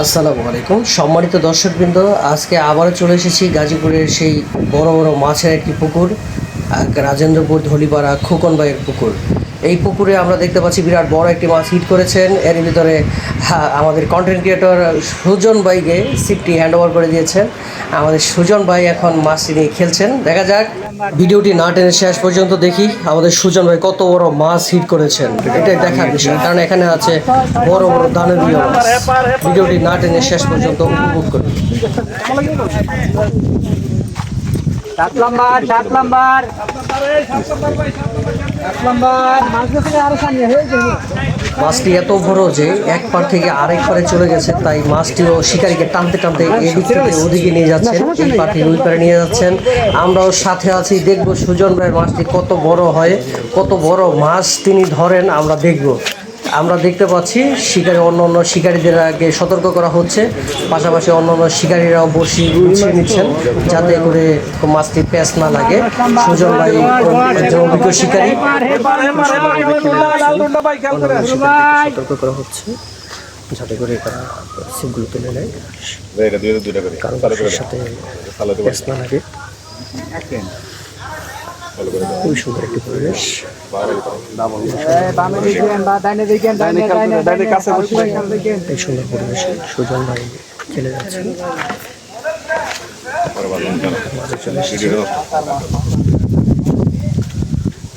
আসসালামু আলাইকুম। সম্মানিত দর্শকবৃন্দ, আজকে আবারও চলে এসেছি গাজীপুরের সেই বড় বড় মাছের একটি পুকুর রাজেন্দ্রপুর ধলিপাড়া খোকন ভাইয়ের পুকুর। এই পুকুরে আমরা দেখতে পাচ্ছি বিরাট বড় একটি মাছ হিট করেছেন। এর ভিতরে আমাদের কন্টেন্ট ক্রিয়েটর সুজন ভাইকে সিটটি হ্যান্ড ওভার করে দিয়েছেন। আমাদের সুজন ভাই এখন মাছটি নিয়ে খেলছেন। দেখা যাক। ভিডিওটি না টেনে শেষ পর্যন্ত দেখি আমাদের সুজন ভাই কত বড় মাছ হিট করেছেন। এটাই দেখার বিষয়, কারণ এখানে আছে বড় বড় দানবীয় মাছ। ভিডিওটি না টেনে শেষ পর্যন্ত উপভোগ করুন। সাত নাম্বার সাত নাম্বার। মাছটি এত বড় যে এক পার থেকে আরেক পারে চলে গেছে, তাই মাছটিও শিকারীকে টানতে টানতে এদিক থেকে ওদিকে নিয়ে যাচ্ছেন, এই থেকে ওই পারে নিয়ে যাচ্ছেন। আমরাও সাথে আছি, দেখব সুজন ভাইয়ের মাছটি কত বড় হয়, কত বড় মাছ তিনি ধরেন, আমরা দেখব। আমরা দেখতে পাচ্ছি শিকারী অন্য অন্য শিকারীদের আগে সতর্ক করা হচ্ছে। পাশাপাশি অন্য অন্য শিকারীরাও বসি উছিয়ে নিচ্ছেন যাতে করে মাছটি প্যাঁচ না লাগে। সুজন ভাই অভিজ্ঞ শিকারী। সতর্ক করা হচ্ছে যাতে করে তারা সিপগুলো তুলে নেয়। কারণ সাথে প্যাঁচ না লাগে। খুবই সুন্দর একটি পরিবেশ এই সুন্দর পরিবেশে সুজন ভাই খেলে যাচ্ছেন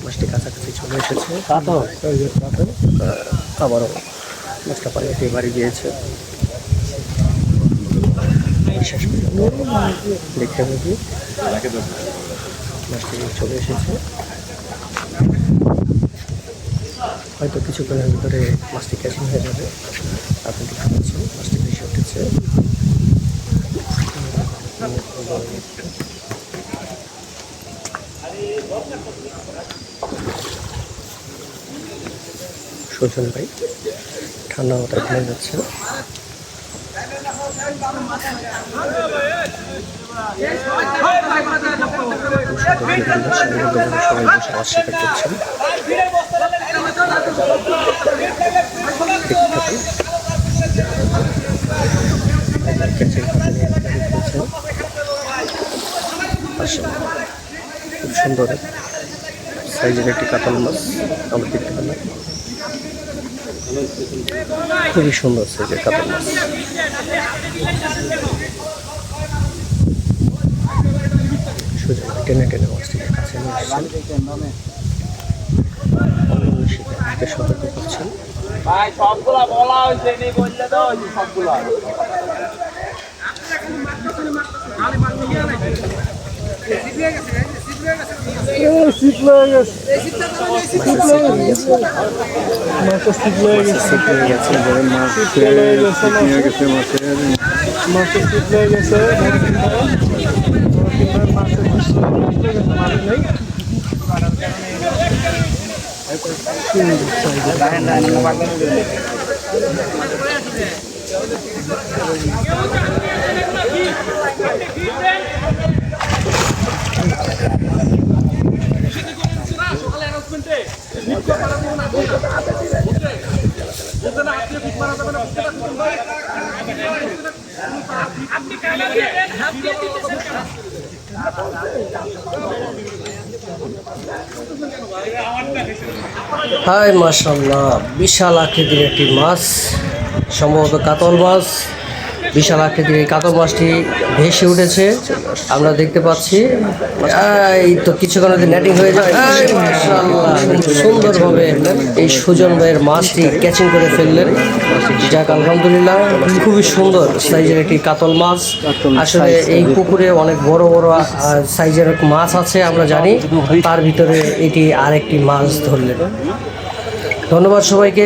মাছটি কাছাকাছি চলে এসেছে। আবারও মাছটা পানিতে বাড়ি গিয়েছে। দেখতে পাবি মাছটি চলে এসেছে হয়তো কিছুক্ষণের ভিতরে মাছটি ক্যাচিং হয়ে যাবে আপনি দেখতে পাচ্ছেন মাছটি ভেসে উঠেছে সুজন ভাই ঠান্ডা মাথায় খেলে যাচ্ছে সবাই বসে। পাশে খুব সুন্দর সাইজের একটি কাতল মাছ আমরা দেখতে পেলাম খুবই সুন্দর সাইজের কাতল মাছ সুযোগ টেনে টেনে মাছটিকে কাছে নিয়ে শিকারীকে সতর্ক করছেন। ভাই সবগুলা বলা হয়েছে নি বললে তো সবগুলা হাই মাশাল্লাহ বিশাল আকৃতির একটি মাছ সম্ভবত কাতল মাছ। বিশাল আকৃতির এই কাতল মাছটি ভেসে উঠেছে। আমরা দেখতে পাচ্ছি, এই তো কিছুক্ষণের মধ্যে নেটিং হয়ে যায়। সুন্দরভাবে এই সুজন ভাইয়ের মাছটি ক্যাচিং করে ফেললেন। যাক, আলহামদুলিল্লাহ, খুবই সুন্দর সাইজের একটি কাতল মাছ। আসলে এই পুকুরে অনেক বড় বড় সাইজের মাছ আছে, আমরা জানি। তার ভিতরে এটি আরেকটি মাছ ধরলেন। ধন্যবাদ সবাইকে।